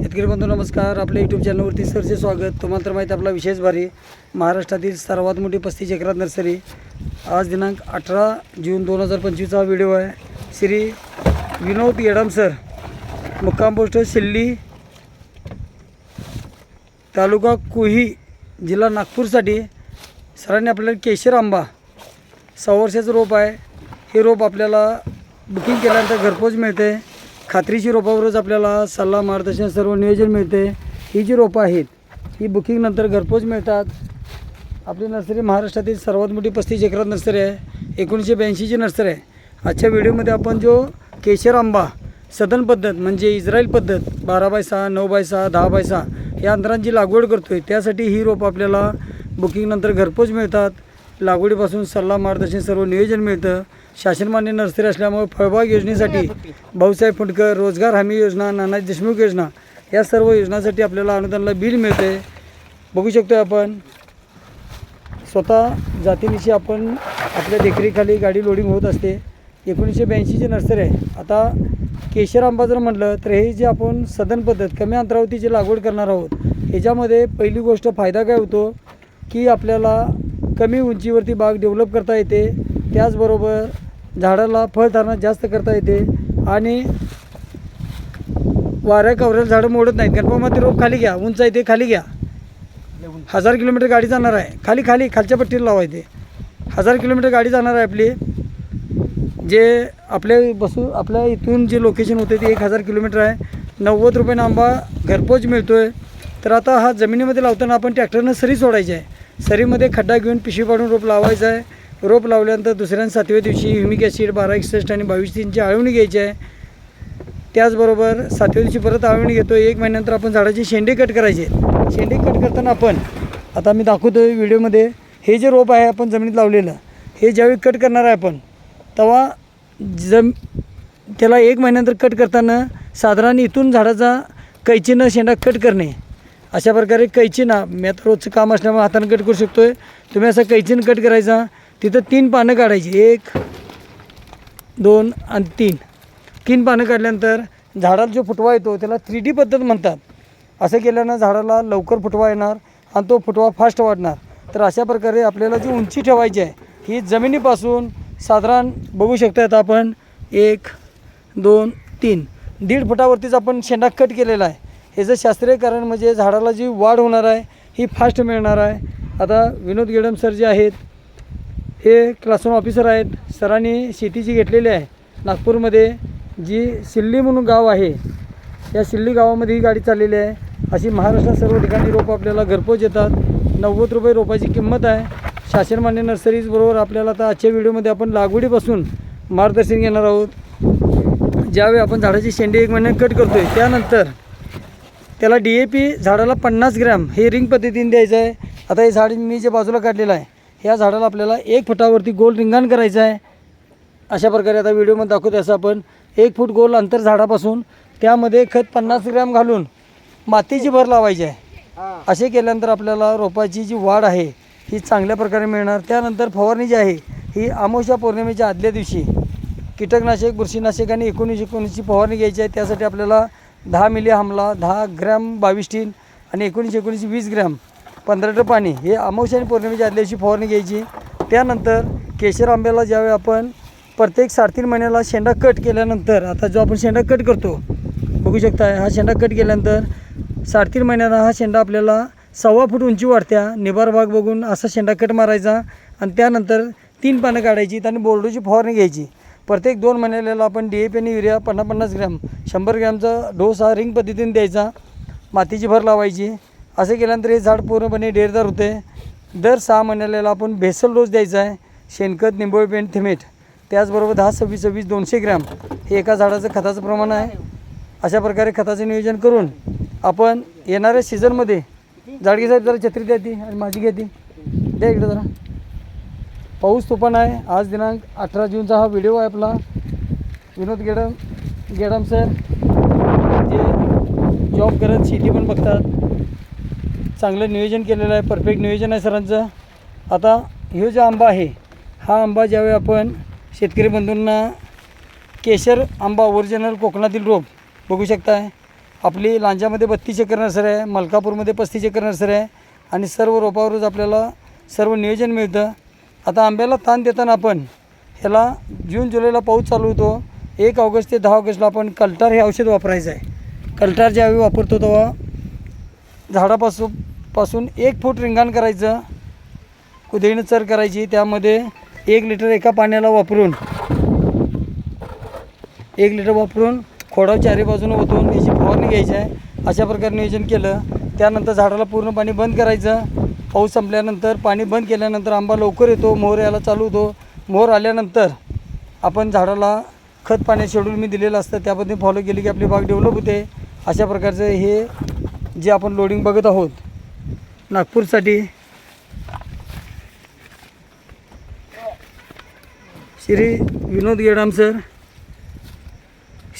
शेतकरी बंधू नमस्कार. आपल्या यूट्यूब चॅनलवरती सरचे स्वागत. तुम्हाला तर माहीत आपला विशेष भारी. महाराष्ट्रातील सर्वात मोठी पस्तीस एकरात नर्सरी. आज दिनांक अठरा जून दोन हजार पंचवीसचा व्हिडिओ आहे. श्री विनोद येडम सर मुक्काम पोस्ट शिल्ली तालुका कुही जिल्हा नागपूरसाठी. सरांनी आपल्याला केशर आंबा सहा वर्षाचं रोप आहे. हे रोप आपल्याला बुकिंग केल्यानंतर घरपोच मिळते. खात्रीची रोपावरच आपल्याला सल्ला मार्गदर्शन सर्व नियोजन मिळते. ही जी रोपं आहेत ही बुकिंगनंतर घरपोच मिळतात. आपली नर्सरी महाराष्ट्रातील सर्वात मोठी पस्तीस एकरात नर्सरी आहे. एकोणीसशे ब्याऐंशीची नर्सरी आहे. आजच्या व्हिडिओमध्ये आपण जो केशर आंबा सदन पद्धत म्हणजे इस्रायल पद्धत बारा बाय सहा नऊ बाय सहा दहा बाय सहा या अंतरांची लागवड करतो आहे त्यासाठी ही रोप आपल्याला बुकिंगनंतर घरपोच मिळतात. लागवडीपासून सल्ला मार्गदर्शन सर्व नियोजन मिळतं. शासनमान्य नर्सरी असल्यामुळे फळबाग योजनेसाठी भाऊसाहेब फुंडकर रोजगार हमी योजना नानाजी देशमुख योजना या सर्व योजनांसाठी आपल्याला अनुदानाला बिल मिळते. बघू शकतो आपण स्वतः जातीनिशी आपण आपल्या देखरेखाली गाडी लोडिंग होत असते. एकोणीसशे ब्याऐंशीची नर्सरी आहे. आता केशर आंबा जर म्हटलं तर हे जे आपण सदन पद्धत कमी अंतरावरती जे लागवड करणार आहोत ह्याच्यामध्ये पहिली गोष्ट फायदा काय होतो की आपल्याला कमी उंचीवरती बाग डेव्हलप करता येते. त्याचबरोबर झाडाला फळधारणा जास्त करता येते आणि वाऱ्या कवऱ्याला झाडं मोडत नाहीत. गणपतीमध्ये रोप खाली घ्या उंच आहे ते खाली घ्या. हजार किलोमीटर गाडी जाणार आहे. खाली खाली खालच्या पट्टीला लावायचे हजार किलोमीटर गाडी जाणार आहे आपली. जे आपल्या बसू आपल्या इथून जे लोकेशन होते ते एक हजार किलोमीटर आहे. नव्वद रुपयानं आंबा घरपोच मिळतो आहे तर आता हा जमिनीमध्ये लावताना आपण ट्रॅक्टरनं सरी सोडायची आहे. सरीमध्ये खड्डा घेऊन पिशवी पाडून रोप लावायचं आहे. रोप लावल्यानंतर दुसऱ्या सातव्या दिवशी ह्युमिक ॲसिड बारा एकसष्ट आणि बावीस तीनची आळवणी घ्यायची आहे. त्याचबरोबर सातव्या दिवशी परत आळवणी घेतो. एक महिन्यानंतर आपण झाडाचे शेंडे कट करायचे शेंडे कट करताना आपण आता मी दाखवतो आहे व्हिडिओमध्ये हे जे रोप आहे आपण जमिनीत लावलेलं हे ज्यावेळी कट करणार आहे आपण तेव्हा जम त्याला एक महिन्यानंतर कट करताना साधारण इथून झाडाचा कैचीनं शेंडा कट करणे. अशा प्रकारे कैचीना मी आता रोजचं काम असल्यामुळे हातानं कट करू शकतो आहे तुम्ही असं कैचीनं कट करायचा तिथं तीन पानं काढायची. एक दोन आणि तीन. तीन पानं काढल्यानंतर झाडाला जो फुटवा येतो त्याला थ्री डी पद्धत म्हणतात. असं केल्यानं झाडाला लवकर फुटवा येणार आणि तो फुटवा फास्ट वाढणार. तर अशा प्रकारे आपल्याला जी उंची ठेवायची आहे ही जमिनीपासून साधारण बघू शकता आपण. एक दोन तीन. दीड फुटावरतीच आपण शेंडा कट केलेला आहे. ह्याचं शास्त्रीय कारण म्हणजे झाडाला जी वाढ होणार आहे ही फास्ट मिळणार आहे. आता विनोद गेडम सर जे आहेत हे क्लासरूम ऑफिसर आहेत. सरांनी शेतीची घेतलेली आहे. नागपूरमध्ये जी सिल्ली म्हणून गाव आहे या सिल्ली गावामध्ये ही गाडी चाललेली आहे. अशी महाराष्ट्रात सर्व ठिकाणी रोपं आपल्याला घरपोच येतात. नव्वद रुपये रोपाची किंमत आहे. शासनमान्य नर्सरीजबरोबर आपल्याला आता आजच्या व्हिडिओमध्ये आपण लागवडीपासून मार्गदर्शन घेणार आहोत. ज्यावेळी आपण झाडाची शेंडी एक महिन्यात कट करतो आहे त्यानंतर त्याला डी ए पी झाडाला पन्नास ग्रॅम हे रिंग पद्धतीने द्यायचं आहे. आता हे झाड मी जे बाजूला काढलेलं आहे ह्या झाडाला आपल्याला एक फुटावरती गोल रिंगण करायचं आहे. अशा प्रकारे आता व्हिडिओमध्ये दाखवतो असं आपण. एक फूट गोल अंतर झाडापासून त्यामध्ये खत पन्नास ग्रॅम घालून मातीची भर लावायची आहे. असे केल्यानंतर आपल्याला रोपाची जी वाढ आहे ही चांगल्या प्रकारे मिळणार. त्यानंतर फवारणी जी आहे ही अमावस्या पौर्णिमेच्या आदल्या दिवशी कीटकनाशक बुरशीनाशक आणि एकोणीस एकोणीसची फवारणी घ्यायची आहे. त्यासाठी आपल्याला दहा मिली हमला दहा ग्रॅम बावीस टीन आणि एकोणीस एकोणीस वीस ग्रॅम पंधरा लिटर पाणी. हे अमावस्या आणि पौर्णिमेच्या आदल्या दिवशी फवारणी घ्यायची. त्यानंतर केशर आंब्याला ज्यावेळी आपण प्रत्येक साडेतीन महिन्याला शेंडा कट केल्यानंतर आता जो आपण शेंडा कट करतो बघू शकता हा शेंडा कट केल्यानंतर साडेतीन महिन्याला हा शेंडा आपल्याला सव्वा फूट उंची वाढत्या. निभार भाग बघून असा शेंडा कट मारायचा आणि त्यानंतर तीन पानं काढायची आणि बोर्डोची फवारणी घ्यायची. प्रत्येक दोन महिन्याला आपण डी ए पी आणि युरिया पन्नास पन्नास ग्रॅम शंभर ग्रॅमचा डोस हा रिंग पद्धतीने द्यायचा. मातीची भर लावायची. असं केल्यानंतर हे झाड पूर्णपणे डेरदार होते. दर सहा महिन्याला आपण भेसल डोस द्यायचा आहे. शेणखत निंबोळी पेंट थिमेट. त्याचबरोबर दहा सव्वीस सव्वीस दोनशे ग्रॅम. हे एका झाडाचं खताचं प्रमाण आहे. अशा प्रकारे खताचं नियोजन करून आपण येणाऱ्या सीझनमध्ये जाडगे साहेब जरा छत्री द्या ती आणि माझी घ्या ती. द्या इकडे जरा. पाऊस तुफान आहे. आज दिनांक अठरा जूनचा हा व्हिडिओ आहे आपला. विनोद गेडम गेडम सर जे जॉब करत शेती पण बघतात. चांगलं नियोजन केलेलं आहे परफेक्ट नियोजन आहे सरांचं. आता ह्यो जो आंबा आहे हा आंबा ज्यावेळी आपण शेतकरी बंधूंना केशर आंबा ओरिजिनल कोकणातील रोप बघू शकताय. आपली लांजामध्ये बत्तीस एकर नर्सरी आहे मलकापूरमध्ये पस्तीस एकर नर्सरी आहे आणि सर्व रोपावरच आपल्याला सर्व नियोजन मिळतं. आता आंब्याला ताण देताना आपण ह्याला जून जुलैला पाऊस चालू होतो. एक ऑगस्ट ते दहा ऑगस्टला आपण कल्टार हे औषध वापरायचं आहे. कल्टार ज्यावेळी वापरतो तेव्हा झाडापासून पासून एक फूट रिंगाण करायचं कुदळीनं चर करायची त्यामध्ये एक लिटर एका पाण्याला वापरून एक लिटर वापरून खोडाव चारी बाजूनं ओतून याची फवारणी घ्यायची आहे. अशा प्रकारे नियोजन केलं. त्यानंतर झाडाला पूर्ण पाणी बंद करायचं. पाऊस संपल्यानंतर पाणी बंद केल्यानंतर आंबा लवकर येतो मोहर यायला चालू होतो. मोहर आल्यानंतर आपण झाडाला खत पाण्याचं शेड्यूल मी दिलेलं असतं त्याबद्दल फॉलो केली की आपली बाग डेव्हलप होते. अशा प्रकारचं हे जे आपण लोडिंग बघत आहोत नागपूरसाठी. श्री विनोद गेडाम सर.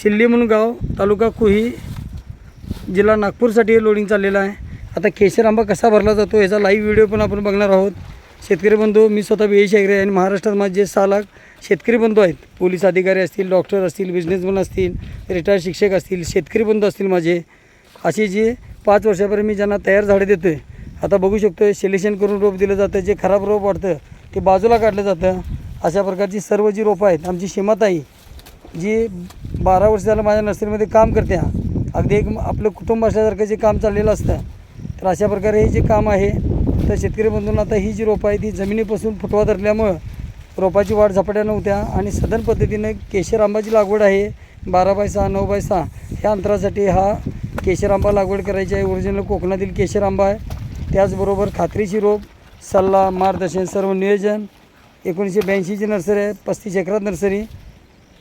शिल्ली म्हणून गाव तालुका कुही जिल्हा नागपूरसाठी लोडिंग चाललेलं आहे. आता केशर आंबा कसा भरला जातो याचा लाईव्ह व्हिडिओ पण आपण बघणार आहोत. शेतकरी बंधू मी स्वतः बी शेगरे आहे आणि महाराष्ट्रात माझे जे सहा लाख शेतकरी बंधू आहेत पोलीस अधिकारी असतील डॉक्टर असतील बिझनेसमन असतील रिटायर्ड शिक्षक असतील शेतकरी बंधू असतील माझे अशी जी पाच वर्षापर्यंत मी ज्यांना तयार झाडे देतो आहे आता बघू शकतो सिलेक्शन करून रोप दिलं जातं जे खराब रोप वाटतं ते बाजूला काढलं जातं. अशा प्रकारची सर्व जी रोपं आहेत आमची सीमाताई जी बारा वर्ष झालं माझ्या नर्सरीमध्ये काम करते. अगदी एक आपलं कुटुंब असल्यासारखं जे काम चाललेलं असतं. तर अशा प्रकारे हे जे काम आहे तर शेतकरी बंधूंना आता ही जी रोपं आहे ती जमिनीपासून फुटवा धरल्यामुळं रोपाची वाढ झपाट्यानं होत्या आणि सदन पद्धतीनं केशर आंबाची लागवड आहे बारा बाय सहा नऊ बाय सहा ह्या अंतरासाठी हा केशर आंबा लागवड करायची आहे. ओरिजिनल कोकणातील केशर आंबा आहे. त्याचबरोबर खात्रीची रोप सल्ला मार्गदर्शन सर्व नियोजन एकोणीसशे ब्याऐंशीची नर्सरी आहे पस्तीस एकरात नर्सरी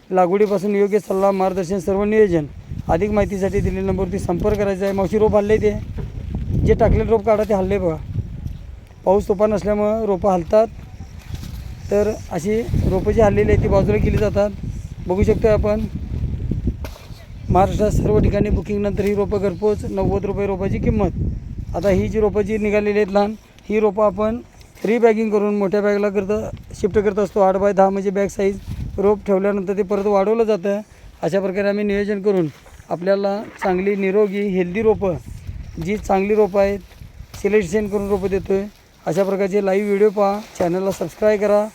लागवडीपासून योग्य सल्ला मार्गदर्शन सर्व नियोजन. अधिक माहितीसाठी दिलेल्या नंबरवरती संपर्क करायचा आहे. मावशी रोप हल्ले ते? जे टाकलेलं रोप काढा ते हल्ले बघा. पाऊस तोपा नसल्यामुळं रोपं हलतात. तर अशी रोपं जी हल्लेली आहेत ती बाजूला केली जातात. बघू शकतो आपण. महाराष्ट्रात सर्व ठिकाणी बुकिंगनंतर ही रोपं घरपोच नव्वद रुपये रोपाची किंमत. आता ही जी रोपं जी निघालेली आहेत लहान ही रोपं आपण रिबॅगिंग करून मोठ्या बॅगला करता शिफ्ट करत असतो. आठ बाय दहा म्हणजे बॅग साईज रोप ठेवल्यानंतर ते परत वाढवलं जातं. अशा प्रकारे आम्ही नियोजन करून आपल्याला चांगली निरोगी हेल्दी रोपं जी चांगली रोपं आहेत सिलेक्शन करून रोपं देतो आहे अशा प्रकारचे लाईव्ह व्हिडिओ पहा. चॅनलला सबस्क्राईब करा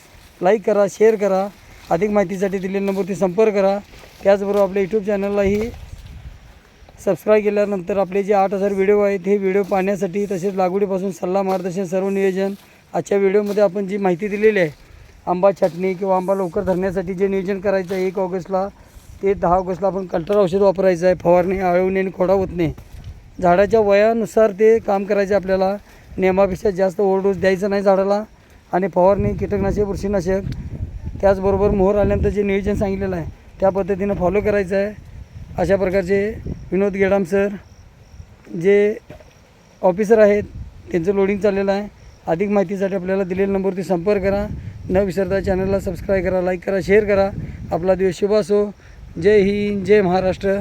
लाईक करा शेअर करा. अधिक माहितीसाठी दिलेल्या नंबरवरती संपर्क करा. त्याचबरोबर आपल्या यूट्यूब चॅनललाही सबस्क्राईब केल्यानंतर आपले जे आठ हजार व्हिडिओ आहेत हे व्हिडिओ पाहण्यासाठी तसेच लागवडीपासून सल्ला मार्गदर्शन सर्व नियोजन आजच्या व्हिडिओमध्ये आपण जी माहिती दिलेली आहे आंबा छाटणी किंवा आंबा लवकर धरण्यासाठी जे नियोजन करायचं आहे एक ऑगस्टला ते दहा ऑगस्टला आपण कल्टर औषध वापरायचं आहे फवारणी आळवणे आणि खोडा होतणे झाडाच्या वयानुसार ते काम करायचे आपल्याला. नियमापेक्षा जास्त ओव्हरडोस द्यायचं नाही झाडाला. आणि फवारणी कीटकनाशक बुरशीनाशक त्याचबरोबर मोहर आल्यानंतर जे नियोजन सांगितलेलं आहे त्या पद्धतीनं फॉलो करायचं आहे. अशा प्रकारचे विनोद गेडाम सर जे ऑफिसर आहेत त्यांचं लोडिंग चाललेलं आहे. अधिक माहितीसाठी आपल्याला दिलेल्या नंबरवरती संपर्क करा. न विसरता चॅनलला सबस्क्राईब करा लाईक करा शेअर करा. आपला दिवस शुभ असो. जय हिंद जय महाराष्ट्र.